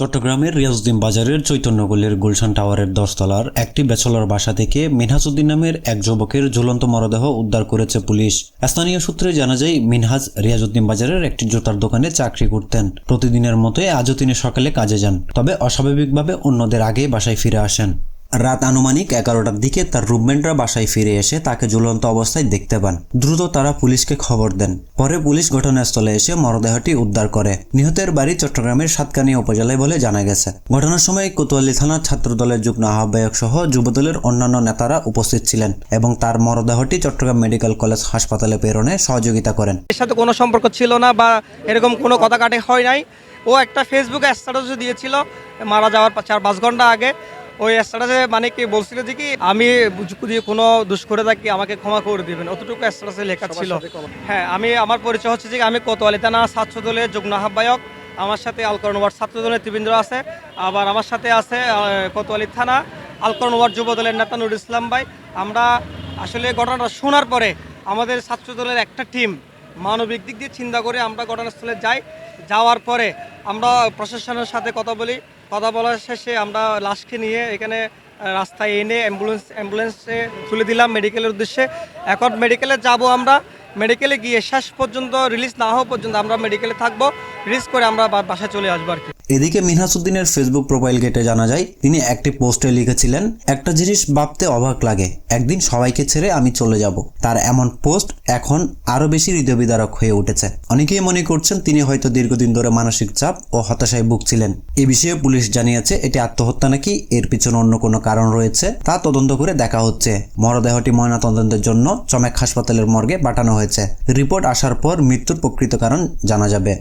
চট্টগ্রামের রিয়াজুদ্দিন বাজারের চৈতন্যগলের গুলশান টাওয়ারের দশতলার একটি ব্যাচলার বাসা থেকে মিনহাজউদ্দিন নামের এক যুবকের ঝুলন্ত মরদেহ উদ্ধার করেছে পুলিশ। স্থানীয় সূত্রে জানা যায়, মিনহাজ রিয়াজউদ্দিন বাজারের একটি জুতার দোকানে চাকরি করতেন। প্রতিদিনের মতোই আজও তিনি সকালে কাজে যান, তবে অস্বাভাবিকভাবে অন্যদের আগে বাসায় ফিরে আসেন। রাত আনুমানিক এগারোটার দিকে তার রুমমেটরা বাসায় ফিরে এসে তাকে ঝুলন্ত অবস্থায় দেখতে পান। দ্রুত তারা পুলিশকে খবর দেন। পরে পুলিশ ঘটনাস্থলে এসে মরদেহটি উদ্ধার করে। নিহতের বাড়ি চট্টগ্রামের সাতকানিয়া উপজেলায় বলে জানা গেছে। ঘটনার সময় কোতোয়ালি থানার ছাত্রদলের যুগ্ম আহ্বায়ক সহ যুবদলের অন্যান্য নেতারা উপস্থিত ছিলেন এবং তার মরদেহটি চট্টগ্রাম মেডিকেল কলেজ হাসপাতালে প্রেরণে সহযোগিতা করেন। এর সাথে কোনো সম্পর্ক ছিল না বা এরকম কোনো কথা কাটে হয় নাই। ও একটা ফেসবুকে স্ট্যাটাসও দিয়েছিল, মারা যাওয়ার চার পাঁচ ঘণ্টা আগে। ওই স্ট্যাটাসে মানে কি বলছিল যে কি আমি যদি কোনো দুষ করে থাকি আমাকে ক্ষমা করে দিবেন? অতটুকু স্ট্যাটাসে লেখা ছিল। হ্যাঁ আমি আমার পরিচয় হচ্ছে যে আমি কোতোয়ালি থানা ছাত্র দলের যুগ্ম আহ্বায়ক আমার সাথে আলকরণবার ছাত্র দলের ত্রিবেন্দ্র আছে আবার আমার সাথে আছে কোতোয়ালি থানা আলকরণবার যুব দলের নেতা নুরুল ইসলাম ভাই। আমরা আসলে ঘটনাটা শোনার পরে আমাদের ছাত্র দলের একটা টিম মানবিক দিক দিয়ে চিন্তা করে আমরা ঘটনাস্থলে যাই। যাওয়ার পরে আমরা প্রশাসনের সাথে কথা বলি কথা বলার শেষে আমরা লাশকে নিয়ে এখানে রাস্তায় এনে অ্যাম্বুলেন্স, অ্যাম্বুলেন্সে তুলে দিলাম মেডিকেলের উদ্দেশ্যে। এখন মেডিকেলে যাব আমরা। মেডিকেলে গিয়ে শেষ পর্যন্ত রিলিজ না হওয়া পর্যন্ত আমরা মেডিকেলে থাকব। রিলিজ করে আমরা বাসায় চলে আসব আর কি। এদিকে মিনহাসুদ্দিনের ফেসবুক প্রোফাইল গেটে জানা যায়, তিনি একটি পোস্টে লিখেছিলেন, একটা জিনিস ভাবতে অবাক লাগে, একদিন সবাইকে ছেড়ে আমি চলে যাব। তার এমন পোস্ট এখন আরও বেশি হৃদয় বিদারক হয়ে উঠেছে। অনেকেই মনে করছেন তিনি হয়তো দীর্ঘদিন ধরে মানসিক চাপ ও হতাশায় ভুগছিলেন। এ বিষয়ে পুলিশ জানিয়েছে, এটি আত্মহত্যা নাকি? এর পিছনে অন্য কোনো কারণ রয়েছে? তা তদন্ত করে দেখা হচ্ছে। মরদেহটি ময়নাতদন্তের জন্য চমেক হাসপাতালের মর্গে পাঠানো হয়েছে। রিপোর্ট আসার পর মৃত্যুর প্রকৃত কারণ জানা যাবে।